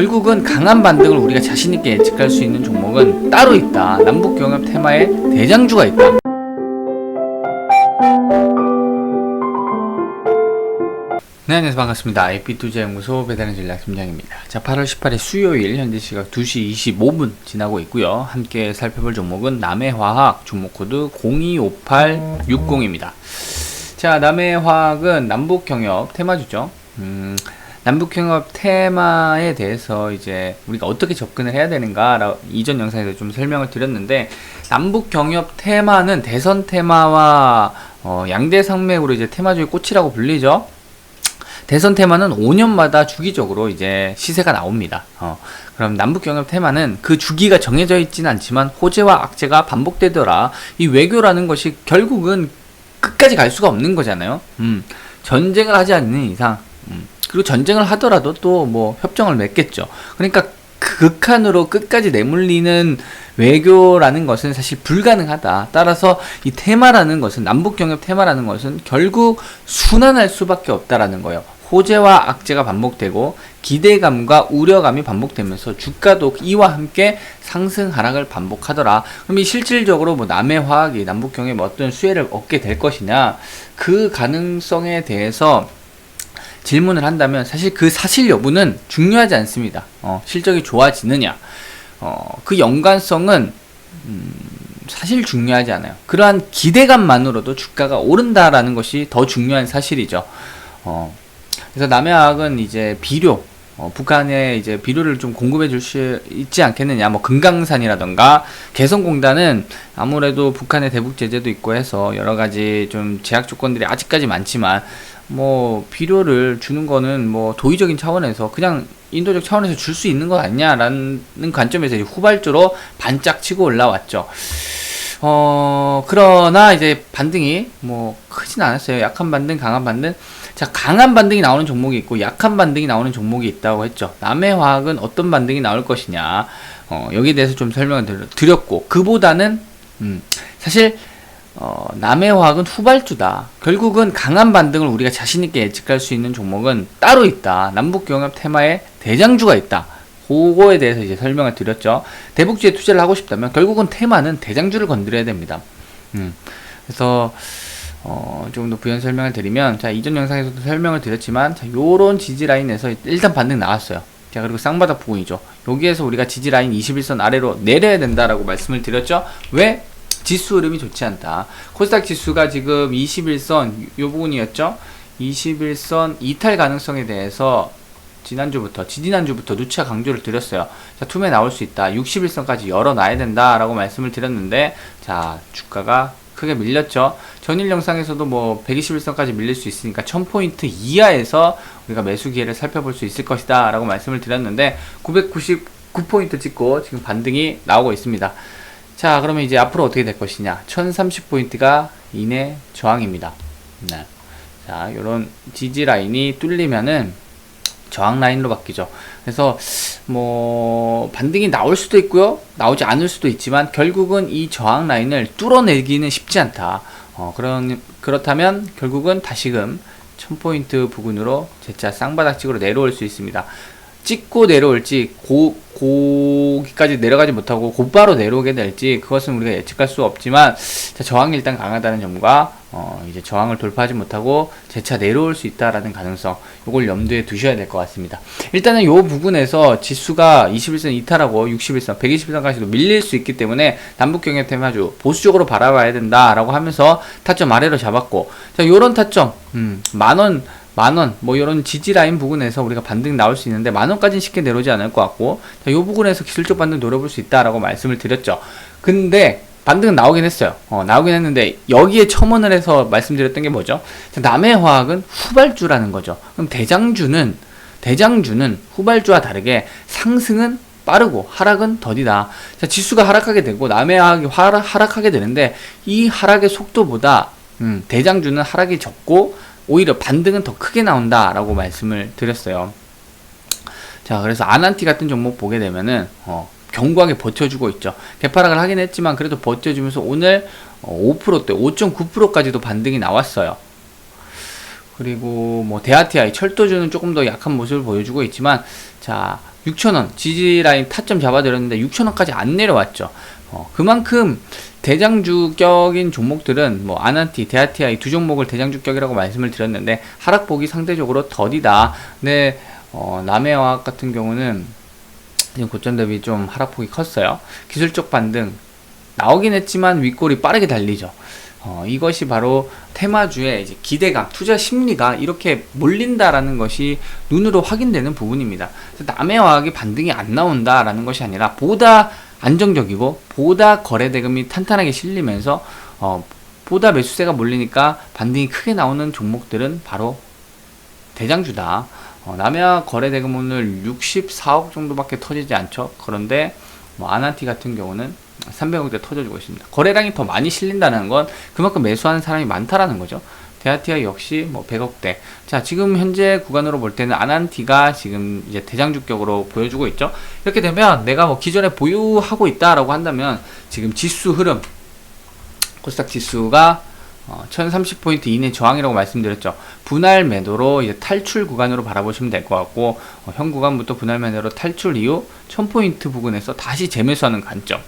결국은 강한 반등을 우리가 자신있게 예측할 수 있는 종목은 따로 있다. 남북경협 테마에 대장주가 있다. 네, 안녕하세요. 반갑습니다. IP투자연구소 배달의 전략 팀장입니다. 자, 8월 18일 수요일 현재 시각 2시 25분 지나고 있고요. 함께 살펴볼 종목은 남해화학 종목 코드 025860입니다. 자, 남해화학은 남북경협 테마주죠. 음, 남북경협 테마에 대해서 이제 우리가 어떻게 접근을 해야 되는가 이전 영상에서 좀 설명을 드렸는데 남북경협 테마는 대선 테마와 어, 양대 상맥으로 이제 테마주의 꽃이라고 불리죠. 대선 테마는 5년마다 주기적으로 이제 시세가 나옵니다. 어, 그럼 남북 경협 테마는 그 주기가 정해져 있지는 않지만 호재와 악재가 반복되더라. 이 외교라는 것이 결국은 끝까지 갈 수가 없는 거잖아요. 음, 전쟁을 하지 않는 이상, 음, 그리고 전쟁을 하더라도 또 뭐 협정을 맺겠죠. 그러니까 극한으로 끝까지 내몰리는 외교라는 것은 사실 불가능하다. 따라서 이 테마라는 것은 남북 경협 테마라는 것은 결국 순환할 수밖에 없다라는 거예요. 호재와 악재가 반복되고 기대감과 우려감이 반복되면서 주가도 이와 함께 상승 하락을 반복하더라. 그럼 이 실질적으로 뭐 남해 화학이 남북 경협 어떤 수혜를 얻게 될 것이냐 그 가능성에 대해서 질문을 한다면 사실 그 사실 여부는 중요하지 않습니다. 어, 실적이 좋아지느냐, 어, 그 연관성은 음, 사실 중요하지 않아요. 그러한 기대감만으로도 주가가 오른다라는 것이 더 중요한 사실이죠. 어, 그래서 남해학은 이제 비료, 어, 북한에 이제 비료를 좀 공급해 줄 수 있지 않겠느냐. 뭐 금강산이라던가 개성공단은 아무래도 북한의 대북 제재도 있고 해서 여러 가지 좀 제약 조건들이 아직까지 많지만 뭐 비료를 주는 거는 뭐 도의적인 차원에서 그냥 인도적 차원에서 줄 수 있는 것 아니냐라는 관점에서 후발주로 반짝 치고 올라왔죠. 어, 그러나 이제 반등이 뭐 크진 않았어요. 약한 반등, 강한 반등. 자, 강한 반등이 나오는 종목이 있고 약한 반등이 나오는 종목이 있다고 했죠. 남해화학은 어떤 반등이 나올 것이냐. 어, 여기에 대해서 좀 설명을 드렸고, 그보다는, 음, 사실, 어, 남해화학은 후발주다. 결국은 강한 반등을 우리가 자신있게 예측할 수 있는 종목은 따로 있다. 남북경협 테마에 대장주가 있다. 그거에 대해서 이제 설명을 드렸죠. 대북주에 투자를 하고 싶다면 결국은 테마는 대장주를 건드려야 됩니다. 음, 그래서 어, 조금 더 부연 설명을 드리면 자 이전 영상에서도 설명을 드렸지만 자 요런 지지 라인에서 일단 반등 나왔어요. 자 그리고 쌍바닥 부분이죠. 여기에서 우리가 지지 라인 21선 아래로 내려야 된다라고 말씀을 드렸죠. 왜? 지수 흐름이 좋지 않다. 코스닥 지수가 지금 21선 요 부분이었죠. 21선 이탈 가능성에 대해서 지난주부터 지지난주부터 누차 강조를 드렸어요. 자, 투매 나올 수 있다. 61선까지 열어놔야 된다 라고 말씀을 드렸는데 자, 주가가 크게 밀렸죠. 전일 영상에서도 뭐 121선까지 밀릴 수 있으니까 1000포인트 이하에서 우리가 매수 기회를 살펴볼 수 있을 것이다 라고 말씀을 드렸는데 999포인트 찍고 지금 반등이 나오고 있습니다. 자, 그러면 이제 앞으로 어떻게 될 것이냐? 1030포인트가 이내 저항입니다. 네. 자, 요런 지지 라인이 뚫리면은 저항 라인으로 바뀌죠. 그래서 뭐 반등이 나올 수도 있고요. 나오지 않을 수도 있지만 결국은 이 저항 라인을 뚫어내기는 쉽지 않다. 어, 그런 그렇다면 결국은 다시금 1000포인트 부근으로 재차 쌍바닥식으로 내려올 수 있습니다. 찍고 내려올지 고, 고기까지 내려가지 못하고 곧바로 내려오게 될지 그것은 우리가 예측할 수 없지만 자, 저항이 일단 강하다는 점과 어, 이제 저항을 돌파하지 못하고 재차 내려올 수 있다라는 가능성 이걸 염두에 두셔야 될 것 같습니다. 일단은 요 부분에서 지수가 21선 이탈하고 61선, 120선까지도 밀릴 수 있기 때문에 남북 경협 테마주 보수적으로 바라봐야 된다라고 하면서 타점 아래로 잡았고 자 요런 타점 음, 만원 만원 뭐 이런 지지 라인 부분에서 우리가 반등 나올 수 있는데 만원까지는 쉽게 내려오지 않을 것 같고 자, 요 부분에서 기술적 반등 노려볼 수 있다라고 말씀을 드렸죠. 근데 반등은 나오긴 했어요. 어, 나오긴 했는데 여기에 첨언을 해서 말씀드렸던 게 뭐죠? 자, 남해 화학은 후발주라는 거죠. 그럼 대장주는 대장주는 후발주와 다르게 상승은 빠르고 하락은 더디다. 자, 지수가 하락하게 되고 남해 화학이 하락, 하락하게 되는데 이 하락의 속도보다 음, 대장주는 하락이 적고 오히려 반등은 더 크게 나온다라고 말씀을 드렸어요. 자, 그래서 아난티 같은 종목 보게 되면은 어, 견고하게 버텨주고 있죠. 개파락을 하긴 했지만 그래도 버텨주면서 오늘 어, 5%대 5.9%까지도 반등이 나왔어요. 그리고 뭐 대하티아이 철도주는 조금 더 약한 모습을 보여주고 있지만 자 6,000원 지지라인 타점 잡아드렸는데 6,000원까지 안 내려왔죠. 어, 그만큼 대장주격인 종목들은 뭐 아난티, 대하티아 이 두 종목을 대장주격이라고 말씀을 드렸는데 하락폭이 상대적으로 더디다. 근데 어, 남해화학 같은 경우는 고점 대비 좀 하락폭이 컸어요. 기술적 반등 나오긴 했지만 윗골이 빠르게 달리죠. 어, 이것이 바로 테마주의 이제 기대감, 투자 심리가 이렇게 몰린다라는 것이 눈으로 확인되는 부분입니다. 화학이 반등이 안 나온다라는 것이 아니라 보다 안정적이고 보다 거래 대금이 탄탄하게 실리면서 어, 보다 매수세가 몰리니까 반등이 크게 나오는 종목들은 바로 대장주다. 어, 남해화 거래 대금 오늘 64억 정도밖에 터지지 않죠. 그런데 뭐 아나티 같은 경우는 300억대 터져주고 있습니다. 거래량이 더 많이 실린다는 건 그만큼 매수하는 사람이 많다라는 거죠. 대하티아 역시 뭐 100억대. 자, 지금 현재 구간으로 볼 때는 아난티가 지금 이제 대장주격으로 보여주고 있죠. 이렇게 되면 내가 뭐 기존에 보유하고 있다라고 한다면 지금 지수 흐름, 코스닥 지수가 어, 1030포인트 이내 저항이라고 말씀드렸죠. 분할 매도로 이제 탈출 구간으로 바라보시면 될 것 같고, 어, 현 구간부터 분할 매도로 탈출 이후 1000포인트 부근에서 다시 재매수하는 관점.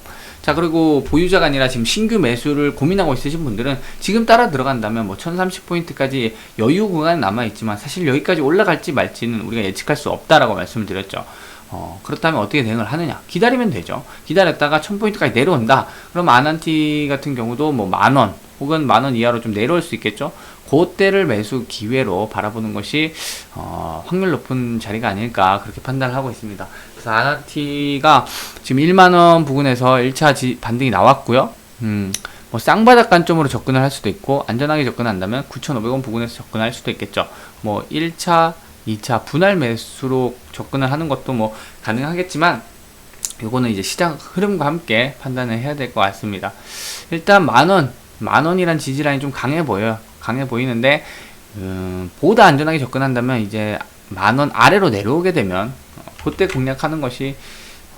자, 그리고 보유자가 아니라 지금 신규 매수를 고민하고 있으신 분들은 지금 따라 들어간다면 뭐 1030포인트까지 여유 구간 남아있지만 사실 여기까지 올라갈지 말지는 우리가 예측할 수 없다라고 말씀을 드렸죠. 어, 그렇다면 어떻게 대응을 하느냐? 기다리면 되죠. 기다렸다가 1000포인트까지 내려온다. 그럼 아난티 같은 경우도 뭐 만원 혹은 만원 이하로 좀 내려올 수 있겠죠. 그때를 매수 기회로 바라보는 것이 어, 확률 높은 자리가 아닐까 그렇게 판단을 하고 있습니다. 그래서 아나티가 지금 1만 원 부근에서 1차 지, 반등이 나왔고요. 음, 뭐 쌍바닥 관점으로 접근을 할 수도 있고 안전하게 접근한다면 9,500원 부근에서 접근할 수도 있겠죠. 뭐 1차, 2차 분할 매수로 접근을 하는 것도 뭐 가능하겠지만 요거는 이제 시장 흐름과 함께 판단을 해야 될 것 같습니다. 일단 만원, 만원이란 지지라인이 좀 강해 보여요. 강해 보이는데 음, 보다 안전하게 접근한다면 이제 만원 아래로 내려오게 되면 어, 그때 공략하는 것이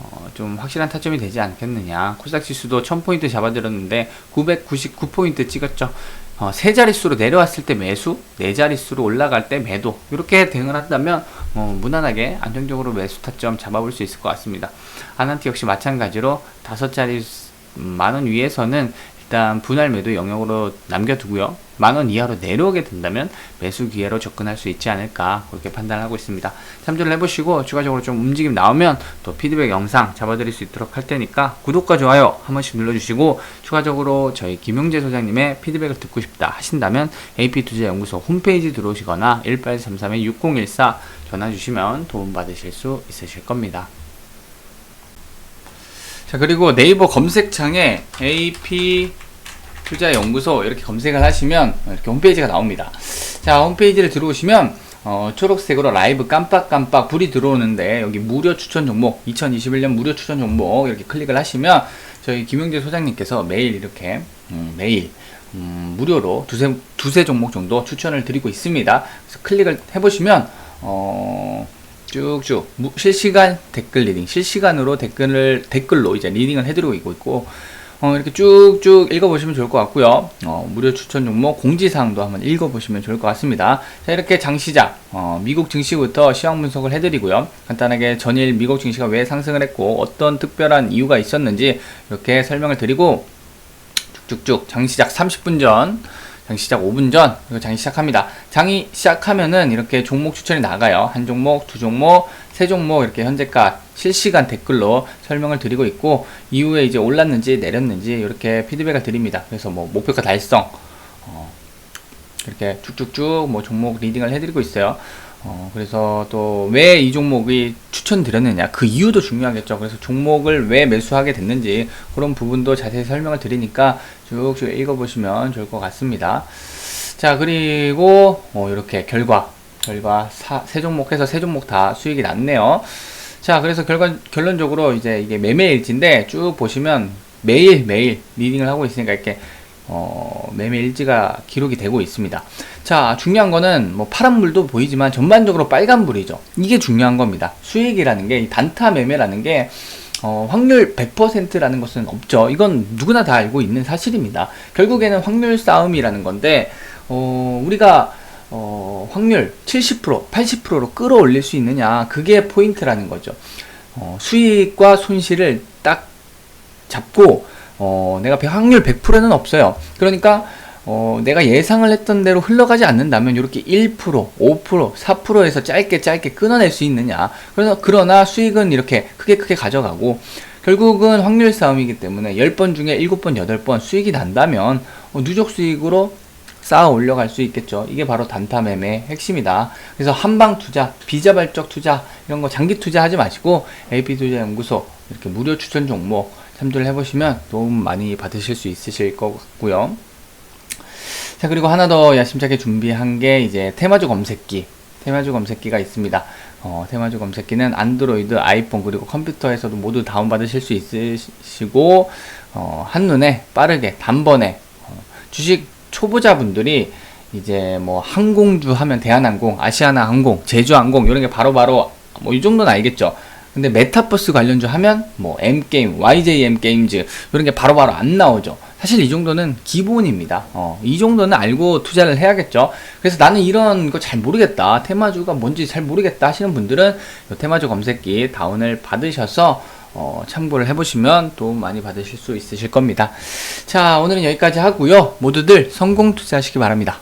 어, 좀 확실한 타점이 되지 않겠느냐. 코스닥 지수도 1000포인트 잡아들었는데 999포인트 찍었죠. 어, 세 자릿수로 내려왔을 때 매수, 네 자릿수로 올라갈 때 매도. 이렇게 대응을 한다면 어, 무난하게 안정적으로 매수 타점 잡아볼 수 있을 것 같습니다. 아난티 역시 마찬가지로 다섯 자리 음, 만원 위에서는 일단 분할 매도 영역으로 남겨두고요. 만원 이하로 내려오게 된다면 매수 기회로 접근할 수 있지 않을까 그렇게 판단하고 있습니다. 참조를 해보시고 추가적으로 좀 움직임 나오면 또 피드백 영상 잡아드릴 수 있도록 할 테니까 구독과 좋아요 한 번씩 눌러주시고 추가적으로 저희 김용재 소장님의 피드백을 듣고 싶다 하신다면 AP투자연구소 홈페이지 들어오시거나 1833-6014 전화 주시면 도움받으실 수 있으실 겁니다. 자 그리고 네이버 검색창에 AP 투자연구소 이렇게 검색을 하시면 이렇게 홈페이지가 나옵니다. 자 홈페이지를 들어오시면 어, 초록색으로 라이브 깜빡깜빡 불이 들어오는데 여기 무료 추천 종목 2021년 무료 추천 종목 이렇게 클릭을 하시면 저희 김용재 소장님께서 매일 이렇게 음, 매일 음, 무료로 두세 두세 종목 정도 추천을 드리고 있습니다. 그래서 클릭을 해보시면 어, 쭉쭉 실시간 댓글 리딩, 실시간으로 댓글을 댓글로 이제 리딩을 해드리고 있고 어, 이렇게 쭉쭉 읽어보시면 좋을 것 같고요. 어, 무료 추천 종목 공지사항도 한번 읽어보시면 좋을 것 같습니다. 자, 이렇게 장시작, 어, 미국 증시부터 시황 분석을 해드리고요. 간단하게 전일 미국 증시가 왜 상승을 했고 어떤 특별한 이유가 있었는지 이렇게 설명을 드리고 쭉쭉쭉 장시작 30분 전 장 시작 5분 전 그리고 장이 시작합니다. 장이 시작하면은 이렇게 종목 추천이 나가요. 한 종목, 두 종목, 세 종목 이렇게 현재가 실시간 댓글로 설명을 드리고 있고 이후에 이제 올랐는지 내렸는지 이렇게 피드백을 드립니다. 그래서 뭐 목표가 달성 어, 이렇게 쭉쭉쭉 뭐 종목 리딩을 해드리고 있어요. 어, 그래서 또 왜 이 종목이 추천드렸느냐 그 이유도 중요하겠죠. 그래서 종목을 왜 매수하게 됐는지 그런 부분도 자세히 설명을 드리니까 쭉쭉 읽어보시면 좋을 것 같습니다. 자 그리고 어, 이렇게 결과 결과 사, 세 종목 해서 세 종목 다 수익이 났네요. 자 그래서 결과 결론적으로 이제 이게 매매일지인데 쭉 보시면 매일 매일 리딩을 하고 있으니까 이렇게 어, 매매 일지가 기록이 되고 있습니다. 자, 중요한 거는 뭐 파란불도 보이지만 전반적으로 빨간불이죠. 이게 중요한 겁니다. 수익이라는 게, 단타 매매라는 게, 어, 확률 100%라는 것은 없죠. 이건 누구나 다 알고 있는 사실입니다. 결국에는 확률 싸움이라는 건데, 어, 우리가 어, 확률 70%, 80%로 끌어올릴 수 있느냐. 그게 포인트라는 거죠. 어, 수익과 손실을 딱 잡고, 어, 내가 배- 확률 100%는 없어요. 그러니까, 어, 내가 예상을 했던 대로 흘러가지 않는다면 이렇게 1%, 5%, 4%에서 짧게 짧게 끊어낼 수 있느냐. 그래서 그러나 수익은 이렇게 크게 크게 가져가고 결국은 확률 싸움이기 때문에 10번 중에 7번, 8번 수익이 난다면 어, 누적 수익으로 쌓아 올려갈 수 있겠죠. 이게 바로 단타 매매의 핵심이다. 그래서 한방 투자, 비자발적 투자, 이런 거 장기 투자 하지 마시고 AP 투자 연구소 이렇게 무료 추천 종목 참조를 해보시면 도움 많이 받으실 수 있으실 것 같고요. 자 그리고 하나 더 야심차게 준비한 게 이제 테마주 검색기 테마주 검색기가 있습니다 어, 테마주 검색기는 안드로이드, 아이폰 그리고 컴퓨터에서도 모두 다운받으실 수 있으시고 어, 한눈에 빠르게 단번에 어, 주식 초보자분들이 이제 뭐 항공주 하면 대한항공, 아시아나항공, 제주항공 이런 게 바로바로 뭐이 정도는 알겠죠. 근데 메타버스 관련주 하면 뭐 M게임, YJM 게임즈 이런 게 바로 바로 안 나오죠. 사실 이 정도는 기본입니다. 어, 이 정도는 알고 투자를 해야겠죠. 그래서 나는 이런 거 잘 모르겠다. 테마주가 뭔지 잘 모르겠다 하시는 분들은 이 테마주 검색기 다운을 받으셔서 어, 참고를 해보시면 도움 많이 받으실 수 있으실 겁니다. 자, 오늘은 여기까지 하고요. 모두들 성공 투자하시기 바랍니다.